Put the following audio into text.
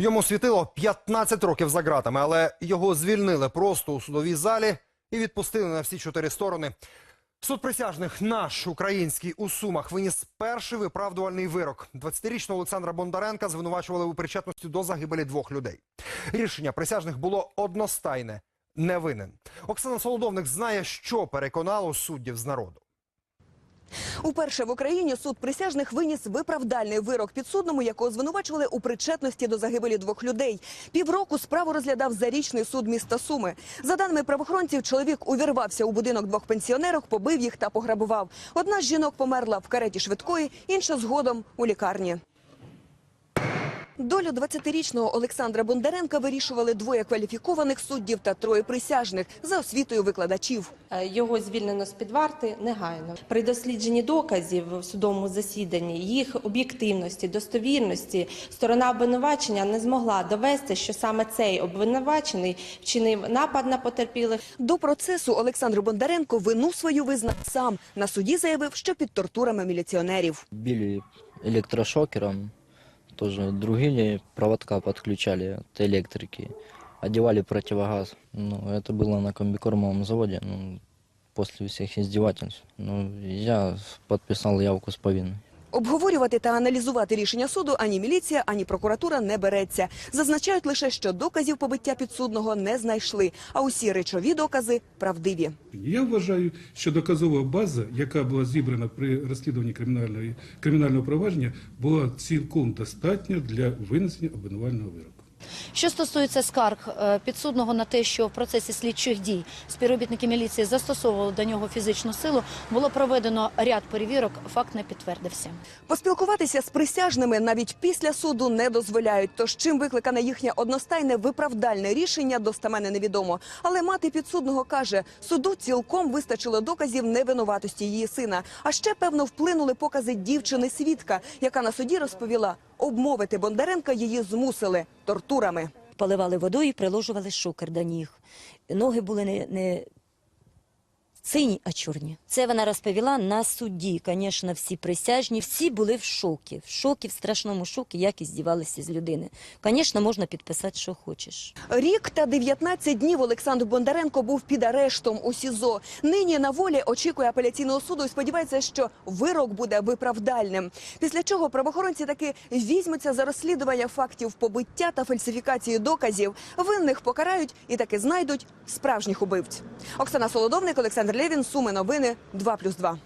Йому світило 15 років за ґратами, але його звільнили просто у судовій залі і відпустили на всі чотири сторони. Суд присяжних наш український у Сумах виніс перший виправдувальний вирок. 20-річного Олександра Бондаренка звинувачували у причетності до загибелі двох людей. Рішення присяжних було одностайне – не винен. Оксана Солодовник знає, що переконало суддів з народу. Уперше в Україні суд присяжних виніс виправдальний вирок підсудному, якого звинувачували у причетності до загибелі двох людей. Півроку справу розглядав зарічний суд міста Суми. За даними правоохоронців, чоловік увірвався у будинок двох пенсіонерок, побив їх та пограбував. Одна з жінок померла в кареті швидкої, інша згодом у лікарні. Долю 20-річного Олександра Бондаренка вирішували двоє кваліфікованих суддів та троє присяжних за освітою викладачів. Е, Його звільнено з під варти негайно. При дослідженні доказів в судовому засіданні, їх об'єктивності, достовірності, сторона обвинувачення не змогла довести, що саме цей обвинувачений вчинив напад на потерпілих. До процесу Олександр Бондаренко вину свою визнав сам. На суді заявив, що під тортурами міліціонерів. Били электрошокером, тоже другие проводка подключали от электрики, одевали противогаз. Ну, это было на комбикормовом заводе, ну, после всех издевательств. Ну, я подписал явку с повинной. Обговорювати та аналізувати рішення суду ані міліція, ані прокуратура не береться. Зазначають лише, що доказів побиття підсудного не знайшли, а усі речові докази правдиві. Я вважаю, що доказова база, яка була зібрана при розслідуванні кримінальної кримінального провадження, була цілком достатня для винесення обвинувального вироку. Що стосується скарг е, підсудного на те, що в процесі слідчих дій співробітники міліції застосовували до нього фізичну силу, було проведено ряд перевірок, факт не підтвердився. Поспілкуватися з присяжними навіть після суду не дозволяють. Тож чим викликане їхнє одностайне виправдальне рішення, достаменне невідомо. Але мати підсудного каже, суду цілком вистачило доказів невинуватості її сина. А ще певно вплинули покази дівчини свідка, яка на суді розповіла, обмовити Бондаренка її змусили тортурами. поливали водою і приложували шокер до ніг. Ноги були не, не сині, а чорні. Це вона розповіла на суді. Звісно, всі присяжні, всі були в шокі. В шокі, в страшному шокі, як і здівалися з людини. Звісно, можна підписати, що хочеш. Рік та 19 днів Олександр Бондаренко був під арештом у СІЗО. Нині на волі очікує апеляційного суду і сподівається, що вирок буде виправдальним. Після чого правоохоронці таки візьмуться за розслідування фактів побиття та фальсифікації доказів. Винних покарають і таки знайдуть справжніх убивць. Оксана Солодовник, Олександр Левін, Суми новини 2+,2.